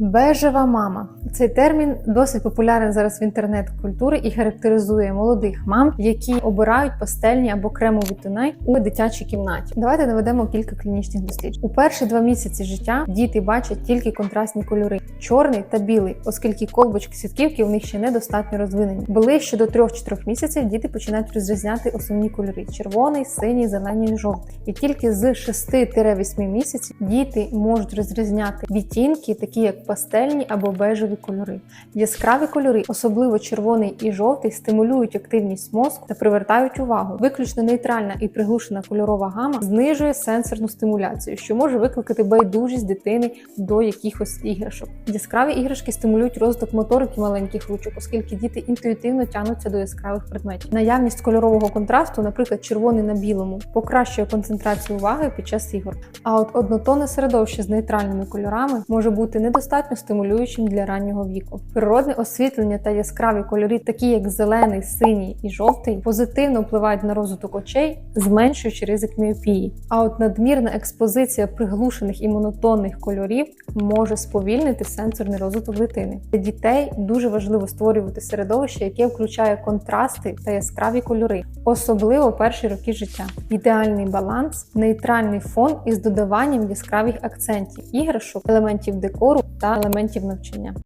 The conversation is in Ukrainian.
Бежева мама. Цей термін досить популярний зараз в інтернет-культурі і характеризує молодих мам, які обирають пастельні або кремові тони у дитячій кімнаті. Давайте наведемо кілька клінічних досліджень. У перші два місяці життя діти бачать тільки контрастні кольори: чорний та білий, оскільки колбочки сітківки у них ще недостатньо розвинені. Ближче до 3-4 місяців діти починають розрізняти основні кольори: червоний, синій, зелений, жовтий. І тільки з 6-8 місяців діти можуть розрізняти відтінки, такі як пастельні або бежеві кольори. Яскраві кольори, особливо червоний і жовтий, стимулюють активність мозку та привертають увагу. Виключно нейтральна і приглушена кольорова гама знижує сенсорну стимуляцію, що може викликати байдужість дитини до якихось іграшок. Яскраві іграшки стимулюють розвиток моторики маленьких ручок, оскільки діти інтуїтивно тягнуться до яскравих предметів. Наявність кольорового контрасту, наприклад, червоний на білому, покращує концентрацію уваги під час ігор. А от однотонне середовище з нейтральними кольорами може бути недостатньо стимулюючим для раннього віку. Природне освітлення та яскраві кольори, такі як зелений, синій і жовтий, позитивно впливають на розвиток очей, зменшуючи ризик міопії. А от надмірна експозиція приглушених і монотонних кольорів може сповільнити сенсорний розвиток дитини. Для дітей дуже важливо створювати середовище, яке включає контрасти та яскраві кольори, особливо перші роки життя. Ідеальний баланс, нейтральний фон із додаванням яскравих акцентів, іграшок, елементів декору та елементів навчання.